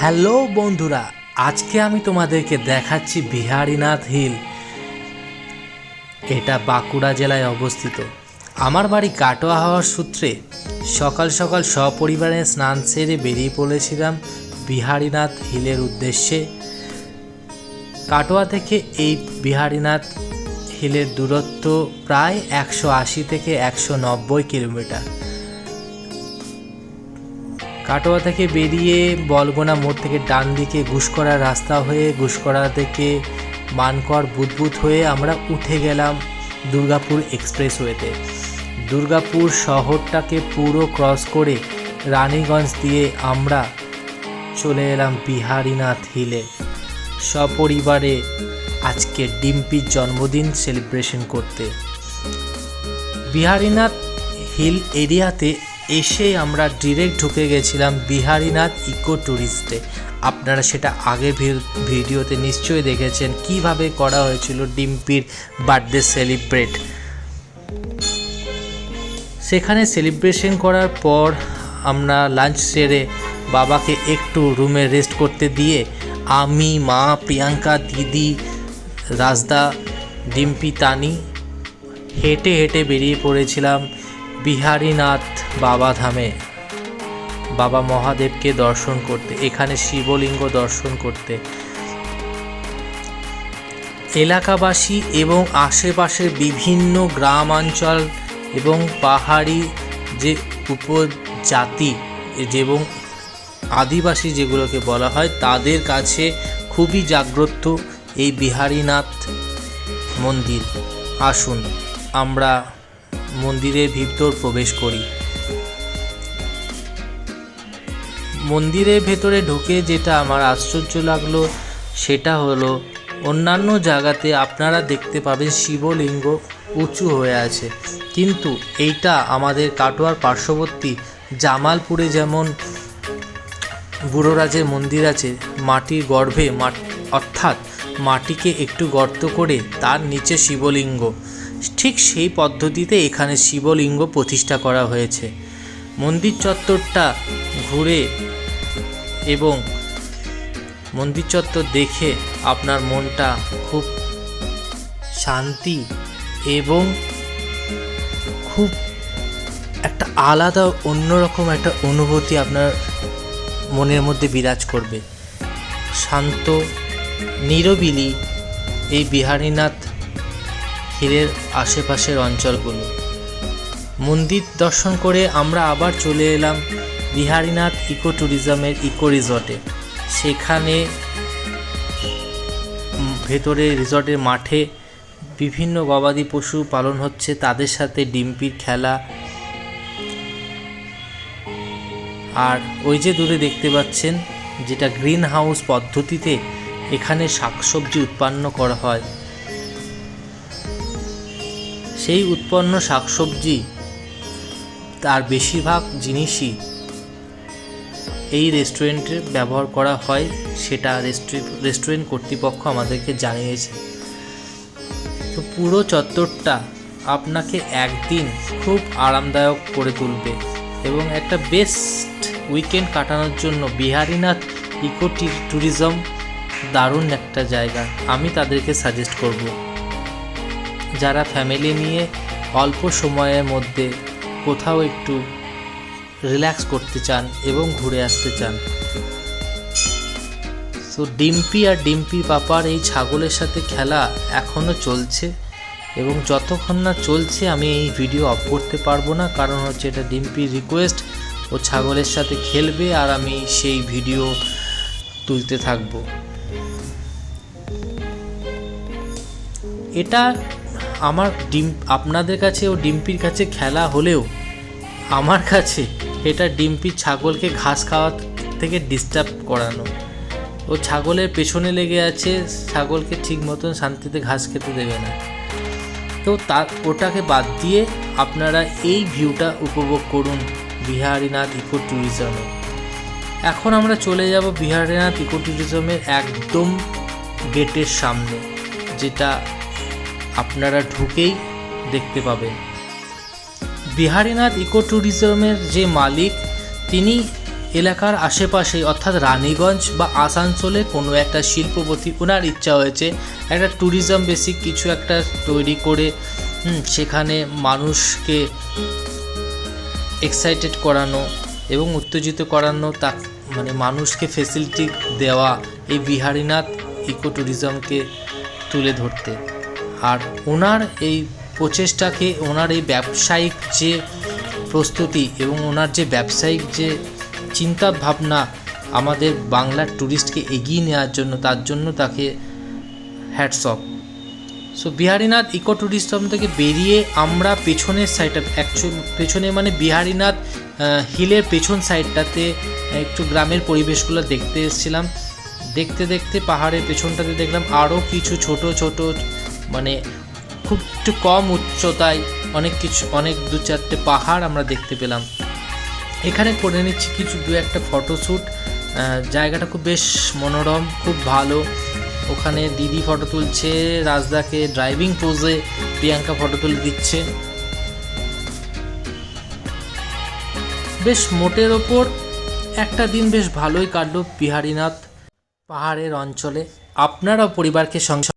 Hello বন্ধুরা, আজকে আমি তোমাদেরকে দেখাচ্ছি বিহারীনাথ হিল। এটা বাঁকুড়া জেলায় অবস্থিত। আমার বাড়ি কাটোয়া হওয়ার সূত্রে সকাল সকাল সপরিবারে স্নান সেরে বেরিয়ে পড়েছিলাম বিহারীনাথ হিলের উদ্দেশ্যে। কাটোয়া থেকে এই বিহারীনাথ হিলের দূরত্ব প্রায় একশো আশি থেকে একশো নব্বই কিলোমিটার। কাটোয়া থেকে বেরিয়ে বলগোনা মোড় থেকে ডান দিকে ঘুষকরা রাস্তা হয়ে ঘুষকরা থেকে মানকর বুদবুদ হয়ে আমরা উঠে গেলাম দুর্গাপুর এক্সপ্রেসওয়েতে। দুর্গাপুর শহরটাকে পুরো ক্রস করে রানীগঞ্জ দিয়ে আমরা চলে এলাম বিহারীনাথ হিলে। সপরিবারে আজকে ডিম্পির জন্মদিন সেলিব্রেশন করতে। বিহারীনাথ হিল এরিয়াতে এসে আমরা ডিরেক্ট ঢুকে গেছিলাম বিহারীনাথ ইকো ট্যুরিস্টে আপনারা সেটা আগে ভিডিওতে নিশ্চয়ই দেখেছেন, কীভাবে করা হয়েছিল ডিম্পির বার্থডে সেলিব্রেট সেখানে সেলিব্রেশন করার পর আমরা লাঞ্চ সেরে বাবাকে একটু রুমে রেস্ট করতে দিয়ে আমি, মা, প্রিয়াঙ্কা, দিদি, রাজদা, ডিম্পি, তানি, হেঁটে হেঁটে বেরিয়ে পড়েছিলাম। বিহারীনাথ বাবা ধামে বাবা মহাদেবকে দর্শন করতে, এখানে শিবলিঙ্গ দর্শন করতে। এলাকাবাসী এবং আশেপাশের বিভিন্ন গ্রামাঞ্চল এবং পাহাড়ি যে উপজাতি এবং আদিবাসী যেগুলোকে বলা হয়, তাদের কাছে খুবই জাগ্রত এই বিহারীনাথ মন্দির। আসুন, আমরা মন্দিরের ভিতর প্রবেশ করি। মন্দিরের ভেতরে ঢুকে যেটা আমার আশ্চর্য লাগল, সেটা হলো, অন্যান্য জায়গাতে আপনারা দেখতে পাবেন শিবলিঙ্গ উঁচু হয়ে আছে। কিন্তু এইটা আমাদের কাটোয়ার পার্শ্ববর্তী জামালপুরে যেমন বুড়োরাজের মন্দির আছে, মাটির গর্ভে মাট অর্থাৎ মাটিকে একটু গর্ত করে তার নিচে শিবলিঙ্গ। ঠিক সেই পদ্ধতিতে এখানে শিবলিঙ্গ প্রতিষ্ঠা করা হয়েছে। মন্দির চত্বরটা ঘুরে এবং মন্দির চত্বর দেখে আপনার মনটা খুব শান্তি এবং খুব একটা আলাদা, অন্যরকম একটা অনুভূতি আপনার মনের মধ্যে বিরাজ করবে। শান্ত, নিরবিলি এই বিহারীনাথ হিলের আশেপাশের অঞ্চলগুলো। মন্দির দর্শন করে আমরা আবার চলে এলাম বিহারীনাথ ইকো ট্যুরিজমের ইকো রিসর্টে। সেখানে ভেতরে রিসর্টের মাঠে বিভিন্ন গবাদি পশু পালন হচ্ছে, তাদের সাথে ডিম্পির খেলা। আর ওই যে দূরে দেখতে পাচ্ছেন, যেটা গ্রিন হাউস পদ্ধতিতে এখানে শাকসবজি উৎপন্ন করা হয়। সেই উৎপন্ন শাকসবজি তার বেশিরভাগ জিনিসই এই রেস্টুরেন্টে ব্যবহার করা হয়, সেটা রেস্টুরেন্ট কর্তৃপক্ষ আমাদেরকে জানিয়েছে। তো পুরো চত্বরটা আপনাকে একদিন খুব আরামদায়ক করে তুলবে এবং একটা বেস্ট উইকেন্ড কাটানোর জন্য বিহারীনাথ ইকো ট্যুরিজম দারুণ একটা জায়গা। আমি তাদেরকে সাজেস্ট করব। যারা ফ্যামিলি নিয়ে অল্প সময়ের মধ্যে কোথাও একটু রিল্যাক্স করতে চান এবং ঘুরে আসতে চান। তো ডিম্পি আর ডিম্পি পাপার এই ছাগলের সাথে খেলা এখনও চলছে এবং যতক্ষণ না চলছে আমি এই ভিডিও অফ করতে পারব না, কারণ হচ্ছে এটা ডিম্পির রিকোয়েস্ট ও ছাগলের সাথে খেলবে আর আমি সেই ভিডিও তুলতে থাকব। এটা আমার ডিম, আপনাদের কাছে ও ডিম্পির কাছে খেলা হলেও আমার কাছে এটা ডিম্পির ছাগলকে ঘাস খাওয়া থেকে ডিস্টার্ব করানো। ও ছাগলের পেছনে লেগে আছে, ছাগলকে ঠিক মতন শান্তিতে ঘাস খেতে দেবে না। তো তা, ওটাকে বাদ দিয়ে আপনারা এই ভিউটা উপভোগ করুন বিহারীনাথ ইকো ট্যুরিজমে এখন আমরা চলে যাব বিহারীনাথ ইকো ট্যুরিজমের একদম গেটের সামনে, যেটা আপনারা ঢুকেই দেখতে পাবেন। বিহারীনাথ ইকো ট্যুরিজমের যে মালিক, তিনি এলাকার আশেপাশে, অর্থাৎ রানীগঞ্জ বা আসানসোলে কোনো একটা শিল্পপতি ওনার ইচ্ছা হয়েছে একটা ট্যুরিজম বেসিক কিছু একটা তৈরি করে সেখানে মানুষকে এক্সাইটেড করানো এবং উত্তেজিত করানো, তা মানে মানুষকে ফেসিলিটি দেওয়া এই বিহারীনাথ ইকো ট্যুরিজমকে তুলে ধরতে। আর ওনার এই প্রচেষ্টাকে, ওনার এই ব্যবসায়িক যে প্রস্তুতি এবং ওনার যে ব্যবসায়িক যে চিন্তা ভাবনা আমাদের বাংলার ট্যুরিস্টকে এগিয়ে নেওয়ার জন্য, তার জন্য তাকে hats off so Biharinath eco tourism থেকে বেরিয়ে আমরা পেছনের সাইডটা অ্যাকচুয়াল পেছনে মানে বিহারীনাথ হিলের পেছন সাইডটাতে একটু গ্রামের পরিবেশগুলো দেখতে এসেছিলাম। দেখতে দেখতে পাহাড়ের পেছনটাতে দেখলাম আরও কিছু ছোট ছোট মানে খুব একটু কম উচ্চতায় অনেক কিছু, অনেক দু চারটে পাহাড় আমরা দেখতে পেলাম। এখানে করে নিচ্ছি কিছু দু একটা ফটোশ্যুট। জায়গাটা খুব বেশ মনোরম, খুব ভালো। ওখানে দিদি ফটো তুলছে, রাজদাকে ড্রাইভিং পোজে প্রিয়াঙ্কা ফটো তুলে দিচ্ছে। বেশ মোটের ওপর একটা দিন বেশ ভালোই কাটল বিহারীনাথ পাহাড়ের অঞ্চলে। আপনারাও পরিবারকে সঙ্গে